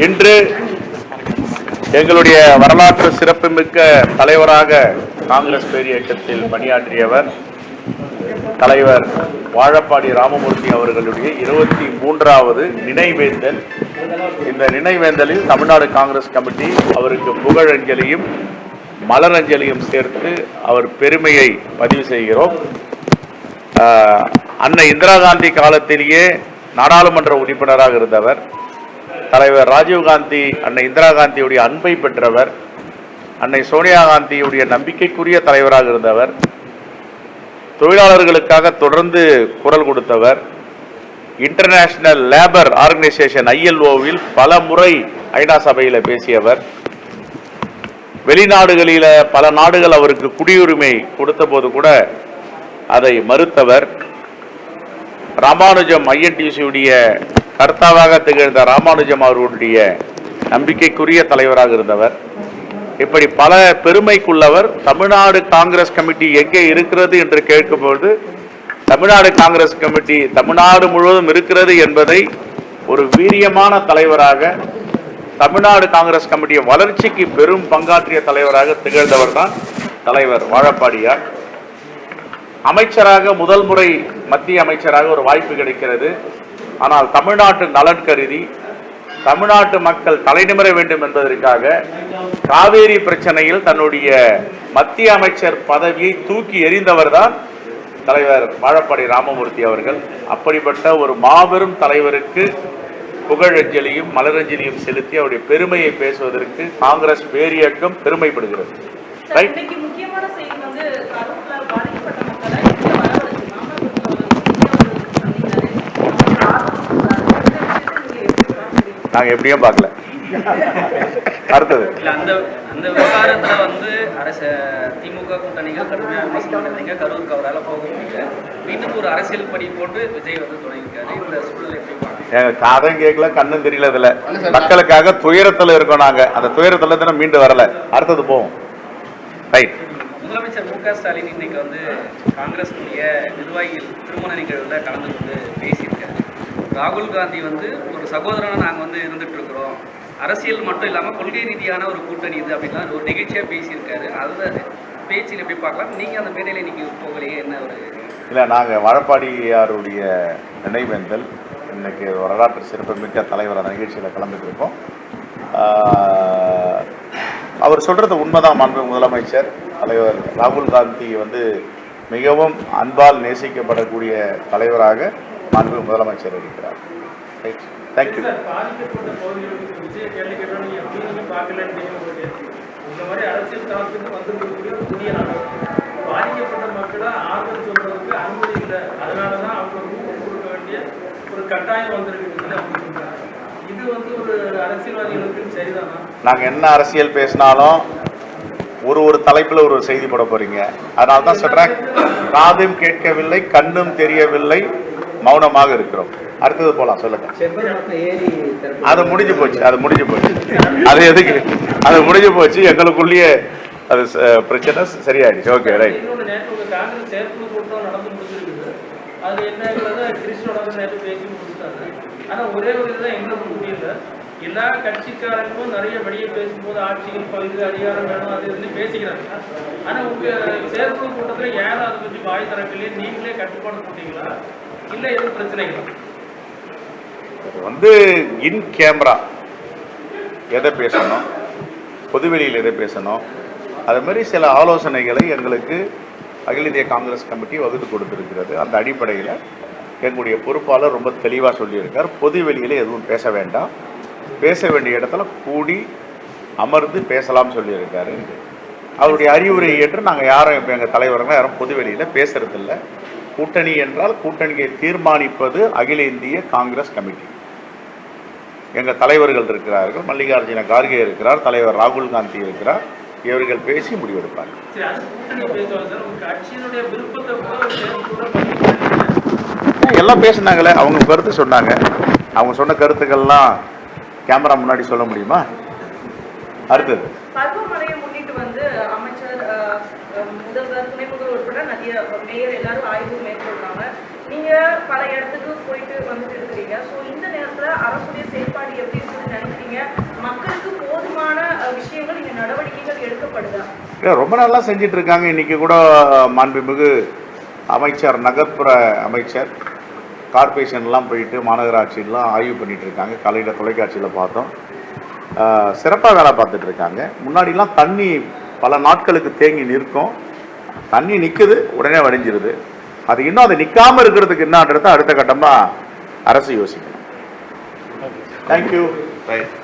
இன்று எங்களுடைய வரலாற்று சிறப்புமிக்க தலைவராக காங்கிரஸ் பேரியக்கத்தில் பணியாற்றியவர் தலைவர் வாழப்பாடி ராமமூர்த்தி அவர்களுடைய இருபத்தி மூன்றாவது நினைவேந்தல். இந்த நினைவேந்தலில் தமிழ்நாடு காங்கிரஸ் கமிட்டி அவருக்கு புகழஞ்சலியும் மலரஞ்சலியும் சேர்த்து அவர் பெருமையை பதிவு செய்கிறோம். அன்னை இந்திரா காந்தி காலத்திலேயே நாடாளுமன்ற உறுப்பினராக இருந்தவர். தலைவர் ராஜீவ்காந்தி அன்னை இந்திரா காந்தியுடைய அன்பை பெற்றவர் அன்னை சோனியா காந்தியுடைய நம்பிக்கைக்குரிய தலைவராக இருந்தவர் தொழிலாளர்களுக்காக தொடர்ந்து குரல் கொடுத்தவர் இன்டர்நேஷனல் லேபர் ஆர்கனைசேஷன் ஐஎல்ஓவில் பல முறை ஐநா சபையில் பேசியவர் வெளிநாடுகளில் பல நாடுகள் அவருக்கு குடியுரிமை கொடுத்த போது கூட அதை மறுத்தவர் ராமானுஜம் ஐஎன்டிசியுடைய கர்த்தாவாக திகழ்ந்த ராமானுஜம் அவர்களுடைய நம்பிக்கைக்குரிய தலைவராக இருந்தவர். இப்படி பல பெருமைக்குள்ளவர் தமிழ்நாடு காங்கிரஸ் கமிட்டி எங்கே இருக்கிறது என்று கேட்கும்போது தமிழ்நாடு காங்கிரஸ் கமிட்டி தமிழ்நாடு முழுவதும் இருக்கிறது என்பதை ஒரு வீரியமான தலைவராக தமிழ்நாடு காங்கிரஸ் கமிட்டியை வளர்ச்சிக்கு பெரும் பங்காற்றிய தலைவராக திகழ்ந்தவர் தான் தலைவர் வாழப்பாடியார். அமைச்சராக முதல் முறை மத்திய அமைச்சராக ஒரு வாய்ப்பு கிடைக்கிறது. ஆனால் தமிழ்நாட்டு நலன் கருதி தமிழ்நாட்டு மக்கள் தலைநிமிர வேண்டும் என்பதற்காக காவேரி பிரச்சனையில் தன்னுடைய மத்திய அமைச்சர் பதவியை தூக்கி எறிந்தவர் தான் தலைவர் வாழப்பாடி ராமமூர்த்தி அவர்கள். அப்படிப்பட்ட ஒரு மாபெரும் தலைவருக்கு புகழஞ்சலியும் மலரஞ்சலியும் செலுத்தி அவருடைய பெருமையை பேசுவதற்கு காங்கிரஸ் பேரியக்கம் பெருமைப்படுகிறது. ரைட் இன்னைக்கு முக்கியமான செய்தி வந்து கரூர்ல பாதிக்கப்பட்ட மக்களை இங்க வரவழைச்சு மாமல்லபுரத்தில் வந்து சொன்னீங்க. அவங்களுக்கு ஆதரவு கொடுத்தாரு. இந்த விஷயத்தை நீங்க எப்படி பார்க்கறீங்க? நாங்கள் எப்படியும் பார்க்கல. அடுத்தது. இல்ல அந்த அந்த விவகாரத்துல வந்து அரசு திமுக கூட்டணிகள் கடுமையாக விமர்சனம் கரூருக்கு அவரால் போக முடியல. மீண்டும் ஒரு அரசியல் படி போட்டு விஜய் வந்து தொடங்கியிருக்காரு இந்த சூழலை எப்படி காதும் கேட்கல கண்ணும் தெரியல இதுல மக்களுக்காக துயரத்துல இருக்கோம் நாங்க. அந்த துயரத்துல இருந்து மீண்டு வரல. அடுத்தது போவோம். ரைட் முதலமைச்சர் மு க ஸ்டாலின் இன்னைக்கு வந்து காங்கிரஸுடைய நிர்வாகிகள் திருமண நிகழ்வுல கலந்து கொண்டு பேசியிருக்காரு. ராகுல் காந்தி வந்து ஒரு சகோதரனாக நாங்கள் வந்து இருந்துட்டு இருக்கிறோம் அரசியல் மட்டும் இல்லாமல் கொள்கை ரீதியான ஒரு கூட்டணி இது அப்படின்லாம் ஒரு நிகழ்ச்சியாக பேசியிருக்காரு. அதுதான் பேச்சில் எப்படி பார்க்கலாம்? நீங்கள் அந்த மேடையில் இன்னைக்கு போகலையே என்ன ஒரு இல்லை நாங்கள் வாழப்பாடியாருடைய நினைவேந்தல் இன்னைக்கு வரலாற்று சிறப்புமிக்க தலைவர் அந்த நிகழ்ச்சியில கலந்துருக்கோம் அவர் சொல்கிறது உண்மைதான் மாண்பு முதலமைச்சர். தலைவர் ராகுல் காந்தி வந்து மிகவும் அன்பால் நேசிக்கப்படக்கூடிய தலைவராக மாண்பு முதலமைச்சர் இருக்கிறார். ரைட் தேங்க்யூ பாதிக்கப்பட்ட மக்களை ஆறுதல் சொல்றதுக்கு அனுமதி இல்லை. அவங்க கொடுக்க வேண்டிய ஒரு கட்டாயம் இது வந்து ஒரு அரசியல்வாதிகளுக்கு சரிதானா? நாங்கள் என்ன அரசியல் பேசினாலும் ஒரு ஒரு தலைப்பில் ஒரு செய்தி போட போறீங்க. அதனால தான் சொல்கிறேன் காதும் கேட்கவில்லை கண்ணும் தெரியவில்லை. மௌனமாக இருக்கிறோம். அடுத்தது போலாம் சொல்லுங்க. அது முடிஞ்சு போச்சு அது முடிஞ்சு போச்சு. அது எதுக்கு? அது முடிஞ்சு போச்சு எங்களுக்குள்ளேயே அது பிரச்சனை சரியாயிடுச்சு. ஓகே ரைட் அது என்னங்கிறத கிறிஸ்டோட நேற்று பேசி முடிச்சிட்டாங்க. ஆனா ஒரே ஒரு இதுதான் எங்களுக்கு முடியல எல்லா கட்சிக்காரங்களும் நிறைய வெளியே பேசும்போது ஆட்சியில் பகுதி அதிகாரம் வேணும் அது இதுன்னு பேசிக்கிறாங்க. ஆனா உங்க செயற்குழு கூட்டத்துல ஏன் அதை பற்றி வாய் திறக்கலையே நீங்களே கட்டுப்பாடு போட்டீங்களா? இல்ல எதுவும் பிரச்சனைகளா? வந்து இன் கேமரா. எதை பேசணும்? பொதுவெளியில் எதை பேசணும்? அது மாதிரி சில ஆலோசனைகளை எங்களுக்கு அகில இந்திய காங்கிரஸ் கமிட்டி வகுத்து கொடுத்துருக்கிறது. அந்த அடிப்படையில் எங்களுடைய பொறுப்பாளர் ரொம்ப தெளிவாக சொல்லியிருக்கார். பொதுவெளியில் எதுவும் பேச வேண்டாம். பேச வேண்டிய இடத்துல கூடி அமர்ந்து பேசலாம்னு சொல்லியிருக்காரு. அவருடைய அறிவுரை ஏற்று நாங்கள் யாரும் இப்போ எங்கள் தலைவர்கள் யாரும் பொதுவெளியில் பேசுறதில்ல. கூட்டணி என்றால் கூட்டணியை தீர்மானிப்பது அகில இந்திய காங்கிரஸ் கமிட்டி. எங்கள் தலைவர்கள் இருக்கிறார்கள் மல்லிகார்ஜுன கார்கே இருக்கிறார் தலைவர் ராகுல் காந்தி இருக்கிறார் இவர்கள் பேசி முடிவெடுப்பார்கள். எல்லாம் பேசுனாங்களே அவங்க கருத்து சொன்னாங்க. அவங்க சொன்ன கருத்துக்கள்லாம் கேமரா முன்னாடி சொல்ல முடியுமா? அடுத்தது. முதல்வர் துணை முதல்வர் உட்பட நிறைய மேயர் எல்லாரும் ஆய்வு மேற்கொள்றாங்க. நீங்க பல இடத்துக்கு இல்லை ரொம்ப நல்லா செஞ்சிட்டு இருக்காங்க இன்றைக்கி கூட மாண்புமிகு அமைச்சர் நகர்ப்புற அமைச்சர் கார்பரேஷன்லாம் போயிட்டு மாநகராட்சியெலாம் ஆய்வு பண்ணிட்டு இருக்காங்க காலையில் தொலைக்காட்சியில் பார்த்தோம். சிறப்பாக வேலை பார்த்துட்டு இருக்காங்க முன்னாடிலாம் தண்ணி பல நாட்களுக்கு தேங்கி நிற்கும். தண்ணி நிற்குது உடனே வடிஞ்சிருது. அது இன்னும் அது நிற்காமல் இருக்கிறதுக்கு என்னன்றத அடுத்த கட்டமாக அரசு யோசிக்கணும். Thank you right